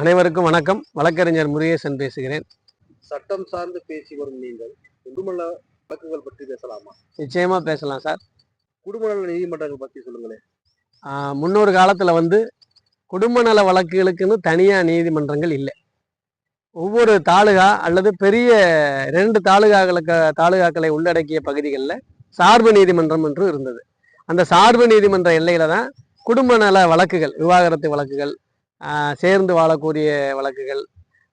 அனைவருக்கும் வணக்கம். வழக்கறிஞர் முருகேசன் பேசுகிறேன். சட்டம் சார்ந்து பேசி வரும் நீங்கள் குடும்பநல வழக்குகள் பற்றி பேசலாமா? நிச்சயமா பேசலாம் சார். குடும்பநல நீதிமன்றங்கள் பத்தி சொல்லுங்களேன். முன்னொரு காலத்துல வந்து குடும்ப நல வழக்குகளுக்குன்னு தனியா நீதிமன்றங்கள் இல்லை. ஒவ்வொரு தாலுகா அல்லது பெரிய ரெண்டு தாலுகாக்களுக்கு தாலுகாக்களை உள்ளடக்கிய பகுதிகளில் சார்பு நீதிமன்றம் என்று இருந்தது. அந்த சார்பு நீதிமன்ற எல்லையில தான் குடும்ப நல வழக்குகள் விவாகரத்து வழக்குகள் சேர்ந்து வாழக்கூடிய வழக்குகள்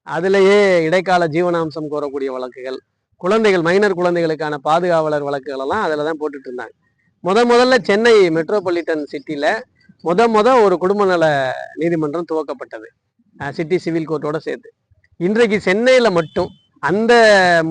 அதிலேயே இடைக்கால ஜீவனாம்சம் கோரக்கூடிய வழக்குகள் குழந்தைகள் மைனர் குழந்தைகளுக்கான பாதுகாவலர் வழக்குகள் எல்லாம் அதில் தான் போட்டுட்டு இருந்தாங்க முத முதல்ல சென்னை மெட்ரோபாலிட்டன் சிட்டியில் முத முத ஒரு குடும்ப நல நீதிமன்றம் துவக்கப்பட்டது. சிட்டி சிவில் கோர்ட்டோட சேர்த்து. இன்றைக்கு சென்னையில் மட்டும் அந்த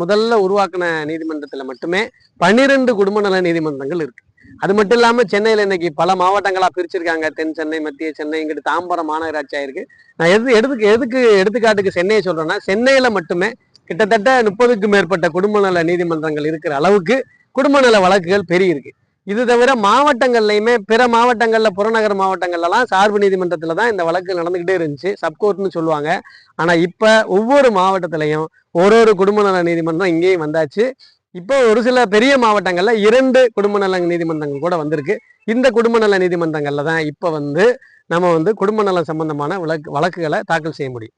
முதல்ல உருவாக்கின நீதிமன்றத்தில் மட்டுமே பன்னிரெண்டு குடும்ப நல நீதிமன்றங்கள் இருக்கு. அது மட்டும் இல்லாமல் சென்னையில் இன்னைக்கு பல மாவட்டங்களாக பிரிச்சிருக்காங்க. தென் சென்னை மத்திய சென்னை இங்கிட்டு தாம்பரம் மாநகராட்சி ஆயிருக்கு. நான் எது எதுக்கு எதுக்கு எடுத்துக்காட்டுக்கு சென்னையை சொல்றேன்னா சென்னையில் மட்டுமே கிட்டத்தட்ட முப்பதுக்கு மேற்பட்ட குடும்ப நல நீதிமன்றங்கள் இருக்கிற அளவுக்கு குடும்ப நல வழக்குகள் பெரிய இருக்கு இது தவிர மாவட்டங்கள்லையுமே பிற மாவட்டங்கள்ல புறநகர் மாவட்டங்கள்லாம் சார்பு நீதிமன்றத்துல தான் இந்த வழக்கு நடந்துகிட்டே இருந்துச்சு. சப்கோர்ட்னு சொல்லுவாங்க. ஆனா இப்ப ஒவ்வொரு மாவட்டத்திலையும் ஒரு ஒரு குடும்ப நல நீதிமன்றம் இங்கேயும் வந்தாச்சு. இப்போ ஒரு சில பெரிய மாவட்டங்கள்ல இரண்டு குடும்ப நல நீதிமன்றங்கள் கூட வந்திருக்கு. இந்த குடும்ப நல நீதிமன்றங்கள்ல தான் இப்ப வந்து நம்ம வந்து குடும்ப நலம் சம்பந்தமான வழக்கு வழக்குகளை தாக்கல் செய்ய முடியும்.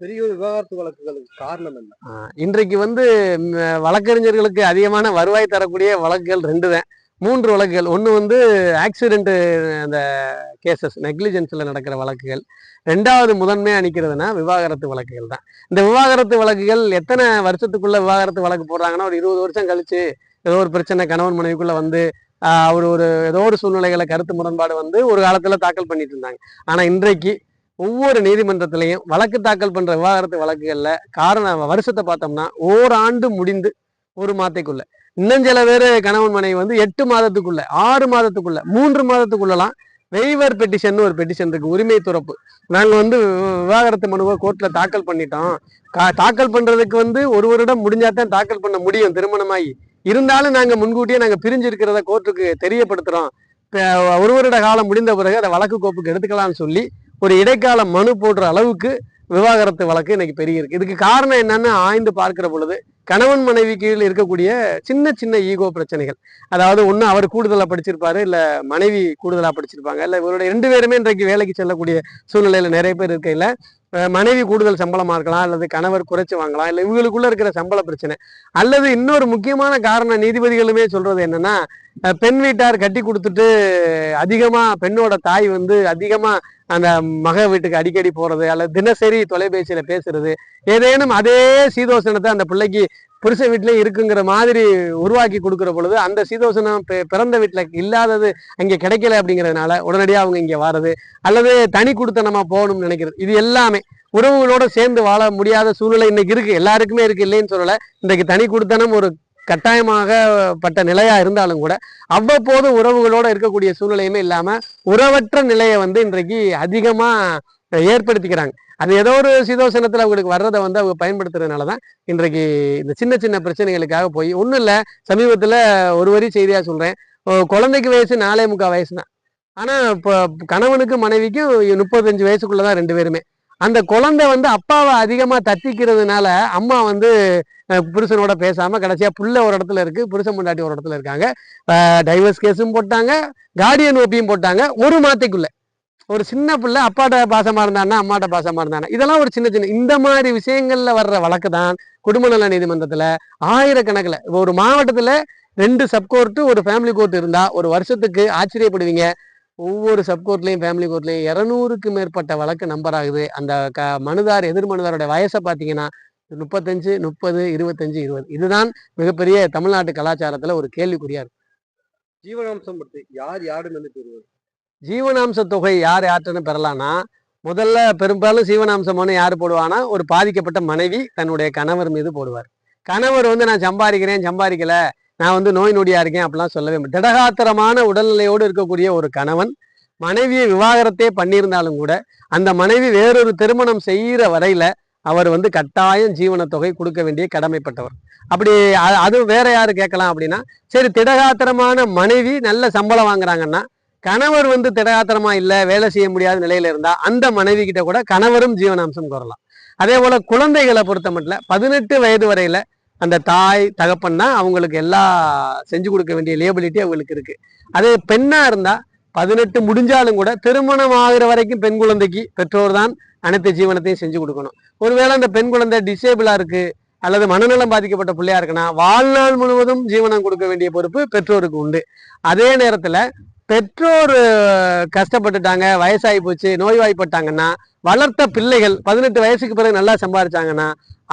பெரிய விவாகரத்து வழக்குகளுக்கு காரணம் என்ன? இன்றைக்கு வந்து வழக்கறிஞர்களுக்கு அதிகமான வருவாய் தரக்கூடிய வழக்குகள் ரெண்டு தான். மூன்று வழக்குகள். ஒன்று வந்து ஆக்சிடென்ட்டு அந்த கேசஸ் நெக்லிஜென்ஸில் நடக்கிற வழக்குகள். ரெண்டாவது முதன்மையாக நிற்கிறதுனா விவாகரத்து வழக்குகள் தான். இந்த விவாகரத்து வழக்குகள் எத்தனை வருஷத்துக்குள்ள விவாகரத்து வழக்கு போடுறாங்கன்னா ஒரு இருபது வருஷம் கழித்து ஏதோ ஒரு பிரச்சனை கணவன் மனைவிக்குள்ளே வந்து அவர் ஒரு ஏதோ ஒரு சூழ்நிலைகளை கருத்து முரண்பாடு வந்து ஒரு காலத்தில் தாக்கல் பண்ணிட்டு இருந்தாங்க. ஆனால் இன்றைக்கு ஒவ்வொரு நீதிமன்றத்திலையும் வழக்கு தாக்கல் பண்ணுற விவாகரத்து வழக்குகளில் காரணம் வருஷத்தை பார்த்தோம்னா ஓராண்டு முடிந்து ஒரு மாதத்துக்குள்ளே. இன்னும் சில பேர் கணவன் மனைவி வந்து எட்டு மாதத்துக்குள்ள ஆறு மாதத்துக்குள்ள மூன்று மாதத்துக்குள்ளலாம். வெய்வர் பெட்டிஷன் ஒரு பெட்டிஷன் இருக்கு உரிமை துறப்பு. நாங்க வந்து விவாகரத்து மனுவை கோர்ட்ல தாக்கல் பண்ணிட்டோம். கா- தாக்கல் பண்றதுக்கு வந்து ஒரு வருடம் முடிஞ்சாதான் தாக்கல் பண்ண முடியும் திருமணமாகி இருந்தாலும் நாங்க முன்கூட்டியே நாங்க பிரிஞ்சு இருக்கிறத கோர்ட்டுக்கு தெரியப்படுத்துறோம். ஒரு வருட காலம் முடிந்த பிறகு அதை வழக்கு கோப்புக்கு எடுத்துக்கலாம்னு சொல்லி ஒரு இடைக்கால மனு போடுற அளவுக்கு விவாகரத்து வழக்கு இன்னைக்கு பெரிய இருக்கு இதுக்கு காரணம் என்னன்னு ஆய்ந்து பார்க்கிற பொழுது கணவன் மனைவி கீழ் இருக்கக்கூடிய சின்ன சின்ன ஈகோ பிரச்சனைகள். அதாவது ஒண்ணு அவர் கூடுதலா படிச்சிருப்பாரு இல்ல மனைவி கூடுதலா படிச்சிருப்பாங்க இல்ல இவருடைய ரெண்டு பேருமே இன்றைக்கு வேலைக்கு செல்லக்கூடிய சூழ்நிலையில நிறைய பேர் இருக்கையில மனைவி கூடுதல் சம்பளமா இருக்கலாம் அல்லது கணவர் குறைச்சு வாங்கலாம் இல்லை இவங்களுக்குள்ள இருக்கிற சம்பள பிரச்சனை. அல்லது இன்னொரு முக்கியமான காரணம் நீதிபதிகளுமே சொல்றது என்னன்னா பெண் வீட்டார் கட்டி கொடுத்துட்டு அதிகமா பெண்ணோட தாய் வந்து அதிகமா அந்த மக வீட்டுக்கு அடிக்கடி போறது அல்லது தினசரி தொலைபேசியில பேசுறது ஏதேனும் அதே சீதோசனத்தை அந்த பிள்ளைக்கு புருஷ வீட்டிலே இருக்குங்கிற மாதிரி உருவாக்கி கொடுக்கிற பொழுது அந்த சீதோசனம் பிறந்த வீட்டில் இல்லாதது அங்க கிடைக்கல அப்படிங்கறதுனால உடனடியாக அவங்க இங்க வர்றது அல்லது தனி கொடுத்தனமாக போகணும்னு நினைக்கிறது இது எல்லாமே உறவுகளோட சேர்ந்து வாழ முடியாத சூழ்நிலை இன்னைக்கு இருக்கு எல்லாருக்குமே இருக்கு இல்லைன்னு சொல்லலை இன்றைக்கு தனி கொடுத்தனம் ஒரு கட்டாயமாக பட்ட நிலையா இருந்தாலும் கூட அவ்வப்போது உறவுகளோட இருக்கக்கூடிய சூழ்நிலையுமே இல்லாம உறவற்ற நிலையை வந்து இன்றைக்கு அதிகமா ஏற்படுத்திக்கிறாங்க. அது ஏதோ ஒரு சிதோசனத்தில் அவங்களுக்கு வர்றதை வந்து அவங்க பயன்படுத்துறதுனால தான் இன்றைக்கு இந்த சின்ன சின்ன பிரச்சனைகளுக்காக போய் ஒன்றும் இல்லை சமீபத்தில் ஒரு வரி செய்தியாக சொல்கிறேன் குழந்தைக்கு வயசு நாலே முக்கால் வயசு தான் ஆனால் இப்போ கணவனுக்கும் மனைவிக்கும் முப்பத்தஞ்சு வயசுக்குள்ளே தான் ரெண்டு பேருமே. அந்த குழந்தை வந்து அப்பாவை அதிகமாக தத்திக்கிறதுனால அம்மா வந்து புருஷனோட பேசாமல் கடைசியாக புள்ள ஒரு இடத்துல இருக்குது புருஷன் முண்டாட்டி ஒரு இடத்துல இருக்காங்க. டைவர்ஸ் கேஸும் போட்டாங்க கார்டியன் ஓப்பியும் போட்டாங்க ஒரு மாத்தைக்குள்ளே. ஒரு சின்ன பிள்ளை அப்பாட்ட பாசமாக இருந்தானா அம்மாட்ட பாசமாக இருந்தானா இதெல்லாம் ஒரு சின்ன சின்ன இந்த மாதிரி விஷயங்களில் வர்ற வழக்கு தான் குடும்ப நல நீதிமன்றத்தில் ஆயிரக்கணக்கில். ஒரு மாவட்டத்தில் ரெண்டு சப்கோர்ட்டு ஒரு ஃபேமிலி கோர்ட் இருந்தால் ஒரு வருஷத்துக்கு ஆச்சரியப்படுவீங்க. ஒவ்வொரு சப்கோர்ட்லயும் ஃபேமிலி கோர்ட்லயும் இருநூறுக்கு மேற்பட்ட வழக்கு நம்பர் ஆகுது. அந்த க மனுதார் எதிர் மனுதாரோட வயசை பார்த்தீங்கன்னா முப்பத்தஞ்சு முப்பது இருபத்தஞ்சு இருபது. இதுதான் மிகப்பெரிய தமிழ்நாட்டு கலாச்சாரத்துல ஒரு கேள்விக்குறியா இருக்கு. ஜீவனாம்சம் பற்றி யார் யாருன்னு பெறுவது ஜீவனாம்ச தொகை யார் யார்கிட்டன்னு பெறலாம்னா முதல்ல பெரும்பாலும் ஜீவனாம்சம் மனு யார் போடுவானா ஒரு பாதிக்கப்பட்ட மனைவி தன்னுடைய கணவர் மீது போடுவார். கணவர் வந்து நான் சம்பாதிக்கிறேன் சம்பாதிக்கல. நான் வந்து நோய் நொடியா இருக்கேன் அப்படிலாம் சொல்லவே திடகாத்திரமான உடல்நிலையோடு இருக்கக்கூடிய ஒரு கணவன் மனைவியை விவாகரத்தே பண்ணியிருந்தாலும் கூட அந்த மனைவி வேறொரு திருமணம் செய்கிற வரையில அவர் வந்து கட்டாயம் ஜீவன தொகை கொடுக்க வேண்டிய கடமைப்பட்டவர். அப்படி அது வேற யாரு கேட்கலாம் அப்படின்னா சரி திடகாத்திரமான மனைவி நல்ல சம்பளம் வாங்குறாங்கன்னா கணவர் வந்து திடகாத்திரமா இல்லை வேலை செய்ய முடியாத நிலையில இருந்தா அந்த மனைவி கிட்ட கூட கணவரும் ஜீவனாம்சம் கோரலாம். அதே போல குழந்தைகளை பொறுத்த மட்டும் பதினெட்டு வயது வரையில அந்த தாய் தகப்பன்னா அவங்களுக்கு எல்லா செஞ்சு கொடுக்க வேண்டிய லேபிலிட்டி அவங்களுக்கு இருக்கு. அதே பெண்ணா இருந்தா பதினெட்டு முடிஞ்சாலும் கூட திருமணம் ஆகிற வரைக்கும் பெண் குழந்தைக்கு பெற்றோர் தான் அனைத்து ஜீவனத்தையும் செஞ்சு கொடுக்கணும். ஒருவேளை அந்த பெண் குழந்தை டிசேபிளா இருக்கு அல்லது மனநலம் பாதிக்கப்பட்ட பிள்ளையா இருக்குன்னா வாழ்நாள் முழுவதும் ஜீவனம் கொடுக்க வேண்டிய பொறுப்பு பெற்றோருக்கு உண்டு. அதே நேரத்துல பெற்றோர் கஷ்டப்பட்டுட்டாங்க வயசாகி போச்சு நோய்வாய்ப்பட்டாங்கன்னா வளர்த்த பிள்ளைகள் பதினெட்டு வயசுக்கு பிறகு நல்லா சம்பாதிச்சாங்கன்னா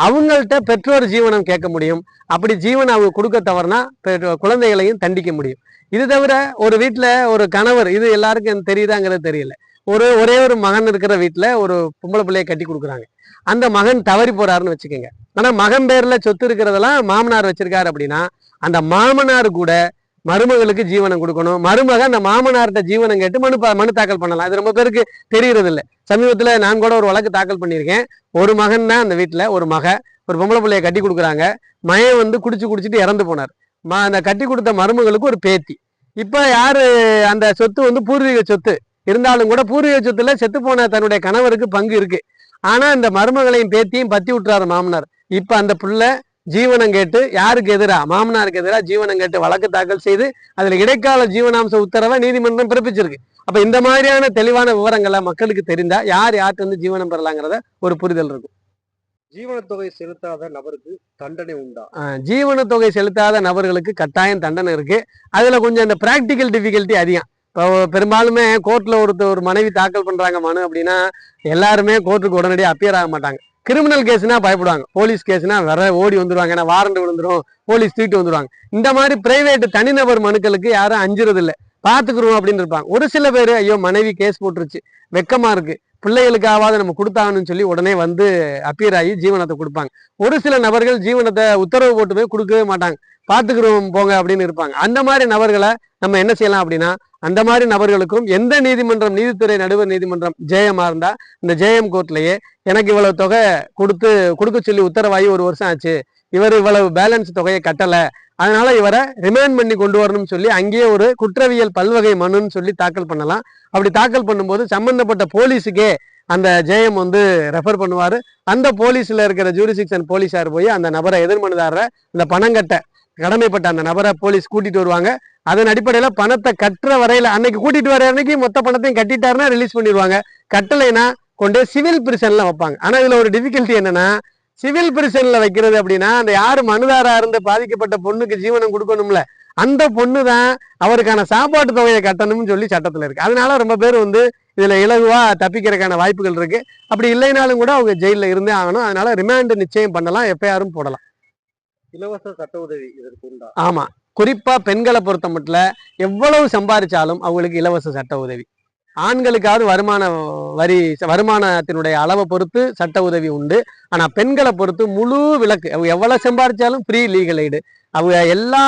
அவங்கள்ட்ட பெற்றோர் ஜீவனம் கேட்க முடியும். அப்படி ஜீவனம் அவங்க கொடுக்க தவறுனா பெற்றோர் குழந்தைகளையும் தண்டிக்க முடியும். இது தவிர ஒரு வீட்டில் ஒரு கணவர் இது எல்லாருக்கும் எனக்கு தெரியுதாங்கிறது தெரியல. ஒரு ஒரே ஒரு மகன் இருக்கிற வீட்டில் ஒரு பொம்பளை பிள்ளைய கட்டி கொடுக்குறாங்க. அந்த மகன் தவறி போறாருன்னு வச்சுக்கோங்க. ஆனால் மகன் பேரில் சொத்து இருக்கிறதெல்லாம் மாமனார் வச்சிருக்காரு அப்படின்னா அந்த மாமனார் கூட மருமகளுக்கு ஜீவனம் கொடுக்கணும். மருமக அந்த மாமனார்கிட்ட ஜீவனம் கேட்டு மனு மனு தாக்கல் பண்ணலாம். அது ரொம்ப பேருக்கு தெரியறது இல்லை சமீபத்தில் நான் கூட ஒரு வழக்கு தாக்கல் பண்ணியிருக்கேன். ஒரு மகன் தான் அந்த வீட்டில் ஒரு மக ஒரு பொம்பளை பிள்ளைய கட்டி கொடுக்குறாங்க. மயன் வந்து குடிச்சு குடிச்சிட்டு இறந்து போனார். ம- அந்த கட்டி கொடுத்த மருமகளுக்கு ஒரு பேத்தி. இப்போ யாரு அந்த சொத்து வந்து பூர்வீக சொத்து? இருந்தாலும் கூட பூர்வீக சொத்துல செத்து போன தன்னுடைய கணவருக்கு பங்கு இருக்கு. ஆனா இந்த மருமகளையும் பேத்தியும் பத்தி விட்டுறாரு மாமனார். இப்ப அந்த புள்ள ஜீவனம் கேட்டு யாருக்கு எதிரா? மாமனாருக்கு எதிரா ஜீவனம் கேட்டு வழக்கு தாக்கல் செய்து அதுல இடைக்கால ஜீவனாம்ச உத்தரவை நீதிமன்றம் பிறப்பிச்சிருக்கு. அப்ப இந்த மாதிரியான தெளிவான விவரங்களை மக்களுக்கு தெரிந்தா யார் யார்கிட்ட இருந்து ஜீவனம் பெறலாங்கிறத ஒரு புரிதல் இருக்கும். ஜீவனத் தொகை செலுத்தாத நபருக்கு தண்டனை உண்டா? ஜீவன தொகை செலுத்தாத நபர்களுக்கு கட்டாயம் தண்டனை இருக்கு. அதுல கொஞ்சம் இந்த பிராக்டிக்கல் டிஃபிகல்ட்டி அதிகம். பெரும்பாலுமே கோர்ட்டில் ஒருத்தர் ஒரு மனைவி தாக்கல் பண்ணுறாங்க மனு அப்படின்னா எல்லாருமே கோர்ட்டுக்கு உடனடியாக அப்பியர் ஆக மாட்டாங்க. கிரிமினல் கேஸ்னா பயப்படுவாங்க. போலீஸ் கேஸ்னா வர ஓடி வந்துடுவாங்க ஏன்னா வாரண்ட் விழுந்துரும். போலீஸ் தூக்கிட்டு வந்துடுவாங்க இந்த மாதிரி பிரைவேட் தனிநபர் மனுக்களுக்கு யாரும் அஞ்சுறது இல்ல அப்படின்னு இருப்பாங்க. ஒரு சில பேர் ஐயோ மனைவி கேஸ் போட்டுருச்சு. வெக்கமாக இருக்குது பிள்ளைகளுக்காவது நம்ம கொடுத்தாங்கன்னு சொல்லி உடனே வந்து அப்பியர் ஆகி ஜீவனத்தை கொடுப்பாங்க. ஒரு சில நபர்கள் ஜீவனத்தை உத்தரவு போட்டு போய் கொடுக்கவே மாட்டாங்க. பார்த்துக்கிறோம் போங்க அப்படின்னு இருப்பாங்க. அந்த மாதிரி நபர்களை நம்ம என்ன செய்யலாம் அப்படின்னா அந்த மாதிரி நபர்களுக்கும் எந்த நீதிமன்றம் நீதித்துறை நடுவர் நீதிமன்றம் ஜேஎம்மா இருந்தா இந்த ஜேஎம் கோர்ட்லயே எனக்கு இவ்வளவு தொகை கொடுத்து கொடுக்க சொல்லி உத்தரவாகி ஒரு வருஷம் ஆச்சு இவர் இவ்வளவு பேலன்ஸ் தொகையை கட்டலை. அதனால இவரை ரிமாண்ட் பண்ணி கொண்டு வரணும்னு சொல்லி அங்கேயே ஒரு குற்றவியல் பல்வகை மனுன்னு சொல்லி தாக்கல் பண்ணலாம். அப்படி தாக்கல் பண்ணும்போது சம்பந்தப்பட்ட போலீஸுக்கே அந்த ஜெயம் வந்து ரெஃபர் பண்ணுவார். அந்த போலீஸில் இருக்கிற ஜூரிசிக்ஷன் போலீஸார் போய் அந்த நபரை எதிர்மனுதாரரை அந்த பணம் கட்ட கடமைப்பட்ட அந்த நபரை போலீஸ் கூட்டிட்டு வருவாங்க. அதன் அடிப்படையில் பணத்தை கட்டுற வரையில் அன்னைக்கு கூட்டிட்டு வர அன்னைக்கு மொத்த பணத்தையும் கட்டிட்டாருன்னா ரிலீஸ் பண்ணிடுவாங்க. கட்டலைன்னா கொண்டு சிவில் பிரிசன்ல வைப்பாங்க. ஆனால் இதில் ஒரு டிஃபிகல்ட்டி என்னன்னா சிவில் பிரிசன்ல வைக்கிறது அப்படின்னா அந்த யாரு மனுதாரா இருந்து பாதிக்கப்பட்ட பொண்ணுக்கு ஜீவனம் கொடுக்கணும்ல அந்த பொண்ணு தான் அவருக்கான சாப்பாட்டு தொகையை கட்டணும்னு சொல்லி சட்டத்துல இருக்கு. அதனால ரொம்ப பேர் வந்து இதுல இலகுவா தப்பிக்கிறதுக்கான வாய்ப்புகள் இருக்கு. அப்படி இல்லைனாலும் கூட அவங்க ஜெயில இருந்தே ஆகணும். அதனால ரிமாண்ட் நிச்சயம் பண்ணலாம். எஃப்ஐஆரும் போடலாம். இலவச சட்ட உதவி இதற்கு உண்டா? ஆமா. குறிப்பா பெண்களை பொறுத்த மட்டும் எவ்வளவு சம்பாதிச்சாலும் அவங்களுக்கு இலவச சட்ட உதவி. ஆண்களுக்காவது வருமான வரி வருமானத்தினுடைய அளவை பொறுத்து சட்ட உதவி உண்டு. ஆனால் பெண்களை பொறுத்து முழு விலக்கு அவங்க எவ்வளவு சம்பாதிச்சாலும் ஃப்ரீ லீகல் எய்டு அவங்க எல்லா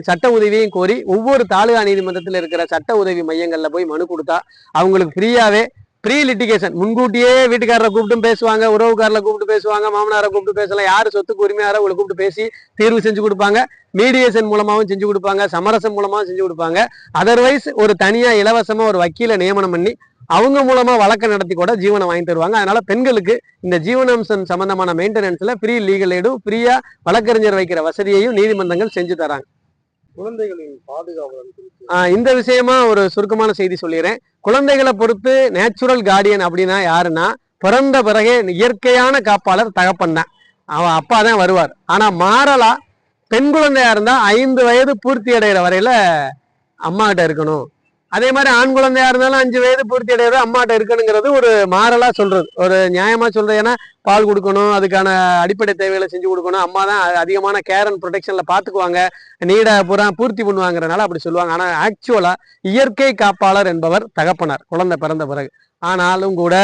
சட்ட உதவியும் கோரி ஒவ்வொரு தாலுகா நீதிமன்றத்தில் இருக்கிற சட்ட உதவி மையங்களில் போய் மனு கொடுத்தா அவங்களுக்கு ஃப்ரீயாகவே ப்ரீ லிட்டிகேஷன் முன்கூட்டியே வீட்டுக்காரரை கூப்பிட்டும் பேசுவாங்க உறவுக்காரரை கூப்பிட்டு பேசுவாங்க மாமனாரை கூப்பிட்டு பேசலாம் யார் சொத்துக்கு உரிமையாரோ அவங்களை கூப்பிட்டு பேசி தீர்வு செஞ்சு கொடுப்பாங்க. மீடியேஷன் மூலமாகவும் செஞ்சு கொடுப்பாங்க சமரசம் மூலமாகவும் செஞ்சு கொடுப்பாங்க. அதர்வைஸ் ஒரு தனியாக இலவசமாக ஒரு வக்கீலை நியமனம் பண்ணி அவங்க மூலமா வழக்கு நடத்தி கூட ஜீவனம் வாங்கி தருவாங்க. அதனால பெண்களுக்கு இந்த ஜீவனாம்சம் சம்பந்தமான மெயின்டெனன்ஸ்ல ஃப்ரீ லீகல் எய்டும் ஃப்ரீயா வழக்கறிஞர் வைக்கிற வசதியையும் நீதிமன்றங்கள் செஞ்சு தராங்க. குழந்தைகளின் பாதுகாவலன் இந்த விஷயமா ஒரு சுருக்கமான செய்தி சொல்லிடுறேன் குழந்தைகளை பொறுத்து நேச்சுரல் கார்டியன் அப்படின்னா யாருன்னா பிறந்த பிறகே இயற்கையான காப்பாளர் தகப்பன் தான். அவன் அப்பா தான் வருவார். ஆனா மாறலா பெண் குழந்தையா இருந்தா ஐந்து வயது பூர்த்தி அடைகிற வரையில அம்மா கிட்ட இருக்கணும். அதே மாதிரி ஆண் குழந்தையா இருந்தாலும் அஞ்சு வயது பூர்த்தி அடையாது அம்மாட்ட இருக்கணுங்கிறது ஒரு மாறலா சொல்றது. ஒரு நியாயமா சொல்றது. ஏன்னா பால் கொடுக்கணும் அதுக்கான அடிப்படை தேவைகளை செஞ்சு கொடுக்கணும். அம்மா தான் அதிகமான கேர் அண்ட் ப்ரொடெக்ஷன்ல பாத்துக்குவாங்க. நீட புறா பூர்த்தி பண்ணுவாங்கறனால அப்படி சொல்லுவாங்க. ஆனா ஆக்சுவலா இயற்கை காப்பாளர் என்பவர் தகப்பனார். குழந்தை பிறந்த பிறகு. ஆனாலும் கூட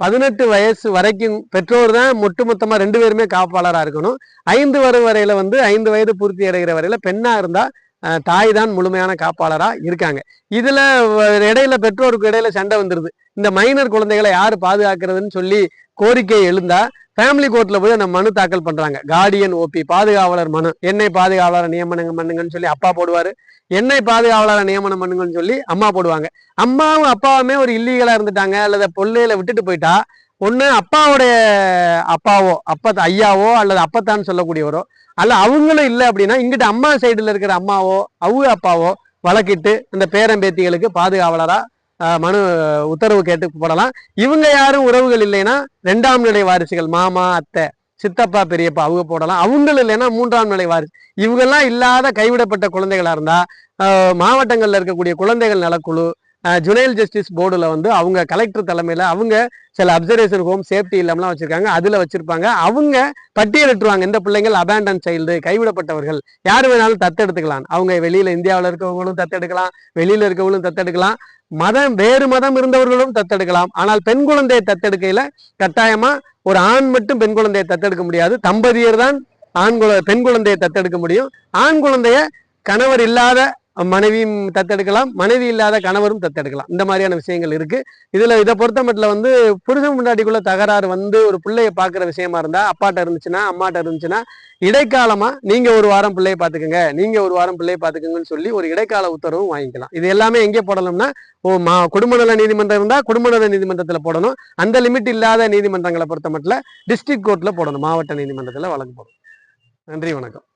பதினெட்டு வயசு வரைக்கும் பெற்றோர் தான் ஒட்டுமொத்தமா ரெண்டு பேருமே காப்பாளராக இருக்கணும். ஐந்து வரை வரையில வந்து ஐந்து வயது பூர்த்தி அடைகிற வரையில பெண்ணாக இருந்தால் தாய் தான் முழுமையான காப்பாளரா இருக்காங்க. இதுல இடையில பெற்றோருக்கு இடையில சண்டை வந்துருது. இந்த மைனர் குழந்தைகளை யாரு பாதுகாக்கிறதுன்னு சொல்லி கோரிக்கை எழுந்தா ஃபேமிலி கோர்ட்ல போய் அந்த மனு தாக்கல் பண்றாங்க. கார்டியன் ஓபி பாதுகாவலர் மனு. என்னை பாதுகாவலர் நியமனம் பண்ணுங்கன்னு சொல்லி அப்பா போடுவாரு. என்னை பாதுகாவலரை நியமனம் பண்ணுங்கன்னு சொல்லி அம்மா போடுவாங்க. அம்மாவும் அப்பாவுமே ஒரு இல்லீகலா இருந்துட்டாங்க. அல்லது பொல்லையில விட்டுட்டு போயிட்டா ஒன்று அப்பாவுடைய அப்பாவோ அப்பா ஐயாவோ அல்லது அப்பத்தான்னு சொல்லக்கூடியவரோ அல்ல அவங்களும் இல்லை அப்படின்னா இங்கிட்ட அம்மா சைடில் இருக்கிற அம்மாவோ அவங்க அப்பாவோ வழக்கிட்டு இந்த பேரம்பேத்திகளுக்கு பாதுகாவலராக மனு உத்தரவு கேட்டு போடலாம். இவங்க யாரும் உறவுகள் இல்லைன்னா ரெண்டாம் நிலை வாரிசுகள் மாமா அத்தை சித்தப்பா பெரியப்பா அவங்க போடலாம். அவங்களும் இல்லைன்னா மூன்றாம் நிலை வாரிசு. இவங்கெல்லாம் இல்லாத கைவிடப்பட்ட குழந்தைகளாக இருந்தால் மாவட்டங்களில் இருக்கக்கூடிய குழந்தைகள் நலக்குழு ஜுனைல் ஜஸ்டிஸ் போர்டில் வந்து அவங்க கலெக்டர் தலைமையில் அவங்க சில அப்சர்வேஷன் ஹோம் சேஃப்டி இல்லாமலாம் வச்சுருக்காங்க. அதில் வச்சுருப்பாங்க. அவங்க பட்டியலிட்டுருவாங்க இந்த பிள்ளைங்கள் அபேண்டன் சைல்டு கைவிடப்பட்டவர்கள். யார் வேணாலும் தத்தெடுத்துக்கலாம். அவங்க வெளியில் இந்தியாவில் இருக்கவங்களும் தத்தெடுக்கலாம். வெளியில் இருக்கவங்களும் தத்தெடுக்கலாம். மதம் வேறு மதம் இருந்தவர்களும் தத்தெடுக்கலாம். ஆனால் பெண் குழந்தையை தத்தெடுக்கையில் கட்டாயமாக ஒரு ஆண் மட்டும் பெண் குழந்தையை தத்தெடுக்க முடியாது. தம்பதியர் தான் ஆண் குழ பெண் குழந்தையை தத்தெடுக்க முடியும். ஆண் குழந்தைய கணவர் இல்லாத மனைவியும் தத்தெடுக்கலாம் மனைவி இல்லாத கணவரும் தத்தெடுக்கலாம். இந்த மாதிரியான விஷயங்கள் இருக்கு. இதுல இதை பொறுத்த மட்டும் வந்து புருஷன் முன்னாடிக்குள்ள தகராறு வந்து ஒரு பிள்ளைய பாக்குற விஷயமா இருந்தா அப்பாட்ட இருந்துச்சுன்னா அம்மாட்ட இருந்துச்சுன்னா இடைக்காலமா நீங்க ஒரு வாரம் பிள்ளைய பாத்துக்கோங்க நீங்க ஒரு வாரம் பிள்ளைய பாத்துக்கோங்கன்னு சொல்லி ஒரு இடைக்கால உத்தரவும் வாங்கிக்கலாம். இது எல்லாமே எங்கே போடணும்னா ஓ மா குடும்ப நல நீதிமன்றம் இருந்தா குடும்ப நல நீதிமன்றத்துல போடணும். அந்த லிமிட் இல்லாத நீதிமன்றங்களை பொறுத்த மட்டும் டிஸ்ட்ரிக்ட் கோர்ட்ல போடணும். மாவட்ட நீதிமன்றத்துல வழக்கு போடணும். நன்றி வணக்கம்.